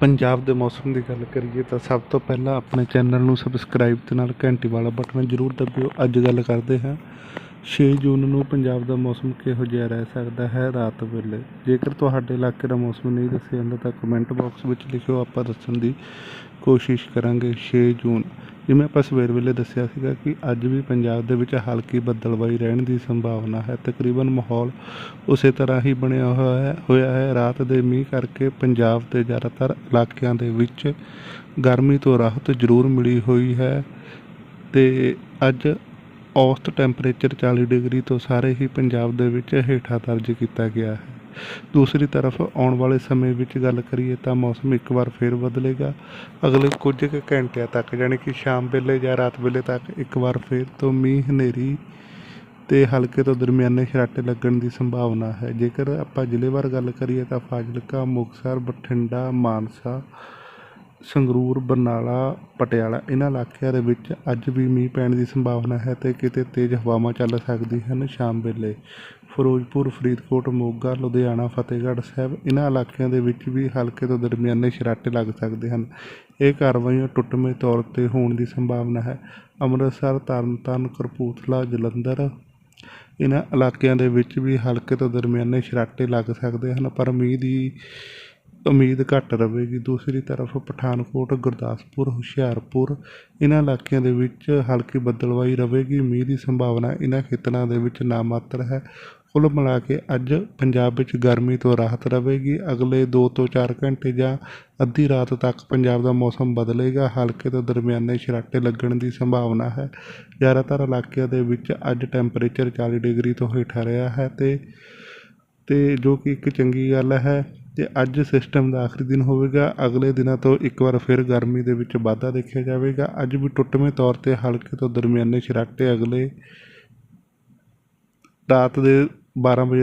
ਪੰਜਾਬ ਦੇ ਮੌਸਮ ਦੀ ਗੱਲ ਕਰੀਏ ਤਾਂ ਸਭ ਤੋਂ ਪਹਿਲਾਂ ਆਪਣੇ ਚੈਨਲ ਨੂੰ ਸਬਸਕ੍ਰਾਈਬ ਤੇ ਨਾਲ ਘੰਟੀ ਵਾਲਾ ਬਟਨ ਜ਼ਰੂਰ ਦਬਿਓ। ਅੱਜ ਗੱਲ ਕਰਦੇ ਹਾਂ ਛੇ ਜੂਨ ਨੂੰ ਪੰਜਾਬ ਦਾ ਮੌਸਮ ਕਿਹੋ ਜਿਹਾ ਰਹਿ ਸਕਦਾ ਹੈ ਰਾਤ ਵੇਲੇ? ਜੇਕਰ ਤੁਹਾਡੇ ਇਲਾਕੇ ਦਾ ਮੌਸਮ ਨਹੀਂ ਦੱਸਿਆ ਜਾਂਦਾ ਤਾਂ ਕਮੈਂਟ ਬਾਕਸ ਵਿੱਚ ਲਿਖਿਓ, ਆਪਾਂ ਦੱਸਣ ਦੀ ਕੋਸ਼ਿਸ਼ ਕਰਾਂਗੇ 6 ਜੂਨ। ਜਿਵੇਂ ਆਪਾਂ ਸਵੇਰ ਵੇਲੇ ਦੱਸਿਆ ਸੀਗਾ ਕਿ ਅੱਜ ਵੀ ਪੰਜਾਬ ਦੇ ਵਿੱਚ ਹਲਕੀ ਬੱਦਲਬਾਈ ਰਹਿਣ ਦੀ ਸੰਭਾਵਨਾ ਹੈ। ਤਕਰੀਬਨ ਮਾਹੌਲ ਉਸੇ ਤਰ੍ਹਾਂ ਹੀ ਬਣਿਆ ਹੋਇਆ ਹੈ ਹੋਇਆ ਹੈ। ਰਾਤ ਦੇ ਮੀਂਹ ਕਰਕੇ ਪੰਜਾਬ ਦੇ ਜ਼ਿਆਦਾਤਰ ਇਲਾਕਿਆਂ ਦੇ ਵਿੱਚ ਗਰਮੀ ਤੋਂ ਰਾਹਤ ਜ਼ਰੂਰ ਮਿਲੀ ਹੋਈ ਹੈ ਤੇ ਅੱਜ ਔਸਤ ਟੈਂਪਰੇਚਰ 40 ਡਿਗਰੀ ਤੋਂ ਸਾਰੇ ਹੀ ਪੰਜਾਬ ਦੇ ਵਿੱਚ ਹੇਠਾਂ ਦਰਜ ਕੀਤਾ ਗਿਆ ਹੈ। ਦੂਸਰੀ ਤਰਫ ਆਉਣ ਵਾਲੇ ਸਮੇਂ ਵਿੱਚ ਗੱਲ ਕਰੀਏ ਤਾਂ ਮੌਸਮ ਇੱਕ ਵਾਰ ਫੇਰ ਬਦਲੇਗਾ। ਅਗਲੇ ਕੁਝ ਕੁ ਘੰਟਿਆਂ ਤੱਕ ਯਾਨੀ ਕਿ ਸ਼ਾਮ ਵੇਲੇ ਜਾਂ ਰਾਤ ਵੇਲੇ ਤੱਕ ਇੱਕ ਵਾਰ ਫੇਰ ਤੋਂ ਮੀਂਹ ਹਨੇਰੀ ਤੇ ਹਲਕੇ ਤੋਂ ਦਰਮਿਆਨੇ ਛਰਾਟੇ ਲੱਗਣ ਦੀ ਸੰਭਾਵਨਾ ਹੈ। ਜੇਕਰ ਆਪਾਂ ਜ਼ਿਲ੍ਹੇਵਾਰ ਗੱਲ ਕਰੀਏ ਤਾਂ ਫਾਜ਼ਿਲਕਾ, ਮੁਕਤਸਰ, ਬਠਿੰਡਾ, ਮਾਨਸਾ ਸੰਗਰੂਰ, ਬਰਨਾਲਾ, ਪਟਿਆਲਾ ਇਹਨਾਂ ਇਲਾਕਿਆਂ ਦੇ ਵਿੱਚ ਅੱਜ ਵੀ ਮੀਂਹ ਪੈਣ ਦੀ ਸੰਭਾਵਨਾ ਹੈ ਅਤੇ ਕਿਤੇ ਤੇਜ਼ ਹਵਾਵਾਂ ਚੱਲ ਸਕਦੀਆਂ ਹਨ ਸ਼ਾਮ ਵੇਲੇ। ਫਿਰੋਜ਼ਪੁਰ, ਫਰੀਦਕੋਟ, ਮੋਗਾ, ਲੁਧਿਆਣਾ, ਫਤਿਹਗੜ੍ਹ ਸਾਹਿਬ ਇਹਨਾਂ ਇਲਾਕਿਆਂ ਦੇ ਵਿੱਚ ਵੀ ਹਲਕੇ ਤੋਂ ਦਰਮਿਆਨੇ ਛਰਾਟੇ ਲੱਗ ਸਕਦੇ ਹਨ। ਇਹ ਕਾਰਵਾਈਆਂ ਟੁੱਟਵੇਂ ਤੌਰ ਤੇ ਹੋਣ ਦੀ ਸੰਭਾਵਨਾ ਹੈ। ਅੰਮ੍ਰਿਤਸਰ, ਤਰਨਤਾਰਨ, ਕਪੂਰਥਲਾ, ਜਲੰਧਰ ਇਹਨਾਂ ਇਲਾਕਿਆਂ ਦੇ ਵਿੱਚ ਵੀ ਹਲਕੇ ਤੋਂ ਦਰਮਿਆਨੇ ਛਰਾਟੇ ਲੱਗ ਸਕਦੇ ਹਨ, ਪਰ ਮੀਂਹ ਦੀ ਉਮੀਦ ਘੱਟ ਰਹੇਗੀ। ਦੂਸਰੀ ਤਰਫ ਪਠਾਨਕੋਟ, ਗੁਰਦਾਸਪੁਰ, ਹੁਸ਼ਿਆਰਪੁਰ ਇਹਨਾਂ ਇਲਾਕਿਆਂ ਦੇ ਵਿੱਚ ਹਲਕੀ ਬੱਦਲਵਾਈ ਰਹੇਗੀ। ਮੀਂਹ ਦੀ ਸੰਭਾਵਨਾ ਇਹਨਾਂ ਖੇਤਰਾਂ ਦੇ ਵਿੱਚ ਨਾ ਮਾਤਰ ਹੈ। ਕੁੱਲ ਮਿਲਾ ਕੇ ਅੱਜ ਪੰਜਾਬ ਵਿੱਚ ਗਰਮੀ ਤੋਂ ਰਾਹਤ ਰਹੇਗੀ। ਅਗਲੇ 2 ਤੋਂ 4 ਘੰਟੇ ਜਾਂ ਅੱਧੀ ਰਾਤ ਤੱਕ ਪੰਜਾਬ ਦਾ ਮੌਸਮ ਬਦਲੇਗਾ। ਹਲਕੇ ਤੋਂ ਦਰਮਿਆਨੇ ਛਰਾਟੇ ਲੱਗਣ ਦੀ ਸੰਭਾਵਨਾ ਹੈ। ਜ਼ਿਆਦਾਤਰ ਇਲਾਕਿਆਂ ਦੇ ਵਿੱਚ ਅੱਜ ਟੈਂਪਰੇਚਰ 40 ਡਿਗਰੀ ਤੋਂ ਹੇਠਾਂ ਰਿਹਾ ਹੈ ਤੇ ਤੇ ਜੋ ਕਿ ਇੱਕ ਚੰਗੀ ਗੱਲ ਹੈ ਅਤੇ ਅੱਜ ਸਿਸਟਮ ਦਾ ਆਖਰੀ ਦਿਨ ਹੋਵੇਗਾ। ਅਗਲੇ ਦਿਨਾਂ ਤੋਂ ਇੱਕ ਵਾਰ ਫਿਰ ਗਰਮੀ ਦੇ ਵਿੱਚ ਵਾਧਾ ਦੇਖਿਆ ਜਾਵੇਗਾ। ਅੱਜ ਵੀ ਟੁੱਟਵੇਂ ਤੌਰ ਤੇ ਹਲਕੇ ਤੋਂ ਦਰਮਿਆਨੇ ਸ਼ਰਾਟੇ ਅਗਲੇ ਰਾਤ ਦੇ 12 ਵਜੇ